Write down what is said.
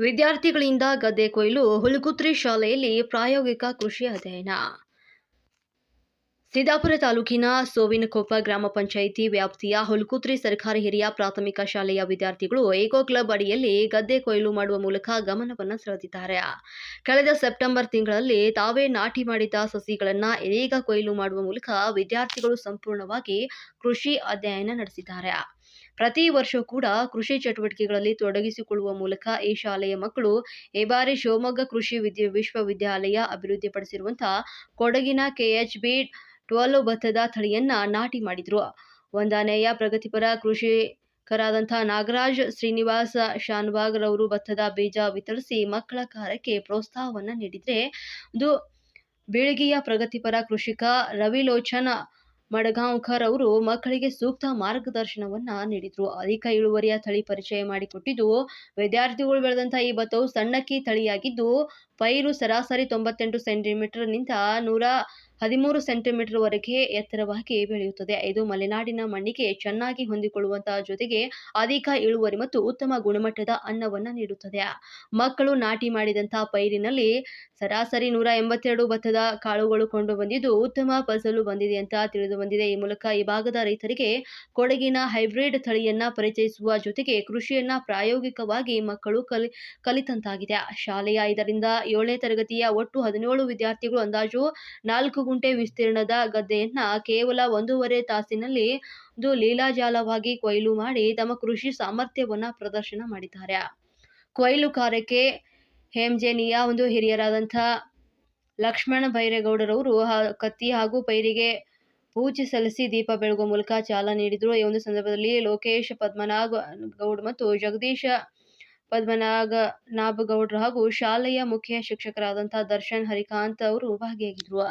ವಿದ್ಯಾರ್ಥಿಗಳಿಂದ ಗದ್ದೆ ಕೊಯ್ಲು, ಹುಲಕುತ್ರಿ ಶಾಲೆಯಲ್ಲಿ ಪ್ರಾಯೋಗಿಕ ಕೃಷಿ ಅಧ್ಯಯನ. ಸಿದ್ದಾಪುರ ತಾಲೂಕಿನ ಸೋವಿನಕೊಪ್ಪ ಗ್ರಾಮ ಪಂಚಾಯಿತಿ ವ್ಯಾಪ್ತಿಯ ಹುಲ್ಕುತ್ರಿ ಸರ್ಕಾರಿ ಹಿರಿಯ ಪ್ರಾಥಮಿಕ ಶಾಲೆಯ ವಿದ್ಯಾರ್ಥಿಗಳು ಏಕೋ ಕ್ಲಬ್ ಅಡಿಯಲ್ಲಿ ಗದ್ದೆ ಕೊಯ್ಲು ಮಾಡುವ ಮೂಲಕ ಗಮನವನ್ನು ಸೆಳೆದಿದ್ದಾರೆ. ಕಳೆದ ಸೆಪ್ಟೆಂಬರ್ ತಿಂಗಳಲ್ಲಿ ತಾವೇ ನಾಟಿ ಮಾಡಿದ ಸಸಿಗಳನ್ನು ಇದೀಗ ಕೊಯ್ಲು ಮಾಡುವ ಮೂಲಕ ವಿದ್ಯಾರ್ಥಿಗಳು ಸಂಪೂರ್ಣವಾಗಿ ಕೃಷಿ ಅಧ್ಯಯನ ನಡೆಸಿದ್ದಾರೆ. ಪ್ರತಿ ವರ್ಷ ಕೂಡ ಕೃಷಿ ಚಟುವಟಿಕೆಗಳಲ್ಲಿ ತೊಡಗಿಸಿಕೊಳ್ಳುವ ಮೂಲಕ ಈ ಶಾಲೆಯ ಮಕ್ಕಳು ಈ ಬಾರಿ ಶಿವಮೊಗ್ಗ ಕೃಷಿ ವಿದ್ಯ ವಿಶ್ವವಿದ್ಯಾಲಯ ಅಭಿವೃದ್ಧಿಪಡಿಸಿರುವಂತಹ ಕೊಡಗಿನ ಕೆಎಚ್ಬಿ ಟ್ವೆಲ್ ಭತ್ತದ ತಳಿಯನ್ನ ನಾಟಿ ಮಾಡಿದ್ರು. ಒಂದನೆಯ ಪ್ರಗತಿಪರ ಕೃಷಿಕರಾದಂಥ ನಾಗರಾಜ್ ಶ್ರೀನಿವಾಸ ಶಾನ್ಭಾಗ್ ರವರು ಭತ್ತದ ಬೀಜ ವಿತರಿಸಿ ಮಕ್ಕಳ ಕಾರ್ಯಕ್ಕೆ ಪ್ರೋತ್ಸಾಹವನ್ನ ನೀಡಿದ್ರೆ ಒಂದು ಬೀಳಗಿಯ ಪ್ರಗತಿಪರ ಕೃಷಿಕ ರವಿಲೋಚನ್ ಮಡಗಾಂವ್ಕರ್ ಅವರು ಮಕ್ಕಳಿಗೆ ಸೂಕ್ತ ಮಾರ್ಗದರ್ಶನವನ್ನ ನೀಡಿದ್ರು. ಅಧಿಕ ಇಳುವರಿಯ ತಳಿ ಪರಿಚಯ ಮಾಡಿಕೊಟ್ಟಿದ್ದು, ವಿದ್ಯಾರ್ಥಿಗಳು ಬೆಳೆದಂತಹ ಈ ಭತ್ತವು ಸಣ್ಣಕ್ಕಿ ತಳಿಯಾಗಿದ್ದು, ಪೈರು ಸರಾಸರಿ ತೊಂಬತ್ತೆಂಟು ಸೆಂಟಿಮೀಟರ್ನಿಂದ ನೂರ ಹದಿಮೂರು ಸೆಂಟಿಮೀಟರ್ ವರೆಗೆ ಎತ್ತರವಾಗಿ ಬೆಳೆಯುತ್ತದೆ. ಇದು ಮಲೆನಾಡಿನ ಮಣ್ಣಿಗೆ ಚೆನ್ನಾಗಿ ಹೊಂದಿಕೊಳ್ಳುವಂತಹ ಜೊತೆಗೆ ಅಧಿಕ ಇಳುವರಿ ಮತ್ತು ಉತ್ತಮ ಗುಣಮಟ್ಟದ ಅನ್ನವನ್ನ ನೀಡುತ್ತದೆ. ಮಕ್ಕಳು ನಾಟಿ ಮಾಡಿದಂತಹ ಪೈರಿನಲ್ಲಿ ಸರಾಸರಿ ನೂರ ಎಂಬತ್ತೆರಡು ಭತ್ತದ ಕಾಳುಗಳು ಕೊಂಡು ಬಂದಿದ್ದು ಉತ್ತಮ ಫಸಲು ಬಂದಿದೆ ಅಂತ ತಿಳಿದು ಬಂದಿದೆ ಈ ಮೂಲಕ ಈ ಭಾಗದ ರೈತರಿಗೆ ಕೊಡಗಿನ ಹೈಬ್ರಿಡ್ ತಳಿಯನ್ನ ಪರಿಚಯಿಸುವ ಜೊತೆಗೆ ಕೃಷಿಯನ್ನ ಪ್ರಾಯೋಗಿಕವಾಗಿ ಮಕ್ಕಳು ಕಲಿ, ಕಲಿತಂತಾಗಿದೆ. ಶಾಲೆಯ ಐದರಿಂದ ಏಳನೇ ತರಗತಿಯ ಒಟ್ಟು ಹದಿನೇಳು ವಿದ್ಯಾರ್ಥಿಗಳು ಅಂದಾಜು ನಾಲ್ಕು ಗುಂಟೆ ವಿಸ್ತೀರ್ಣದ ಗದ್ದೆಯನ್ನ ಕೇವಲ ಒಂದೂವರೆ ತಾಸಿನಲ್ಲಿ ದು ಲೀಲಾಜಾಲವಾಗಿ ಕೊಯ್ಲು ಮಾಡಿ ತಮ್ಮ ಕೃಷಿ ಸಾಮರ್ಥ್ಯವನ್ನ ಪ್ರದರ್ಶನ ಮಾಡಿದ್ದಾರೆ. ಕೊಯ್ಲು ಕಾರ್ಯಕ್ಕೆ ಹೇಮ್ಜೇನಿಯ ಒಂದು ಹಿರಿಯರಾದಂಥ ಲಕ್ಷ್ಮಣ ಬೈರೇಗೌಡರವರು ಕತ್ತಿ ಹಾಗೂ ಪೈರಿಗೆ ಪೂಜೆ ಸಲ್ಲಿಸಿ ದೀಪ ಬೆಳಗುವ ಮೂಲಕ ಚಾಲನೆ ನೀಡಿದರು. ಈ ಒಂದು ಸಂದರ್ಭದಲ್ಲಿ ಲೋಕೇಶ್ ಪದ್ಮನಾಗ್ ಗೌಡ್ ಮತ್ತು ಜಗದೀಶ ಪದ್ಮನಾಗ ನಾಭಗೌಡ್ರು ಹಾಗೂ ಶಾಲೆಯ ಮುಖ್ಯ ಶಿಕ್ಷಕರಾದಂಥ ದರ್ಶನ್ ಹರಿಕಾಂತ್ ಅವರು ಭಾಗಿಯಾಗಿದ್ದರು.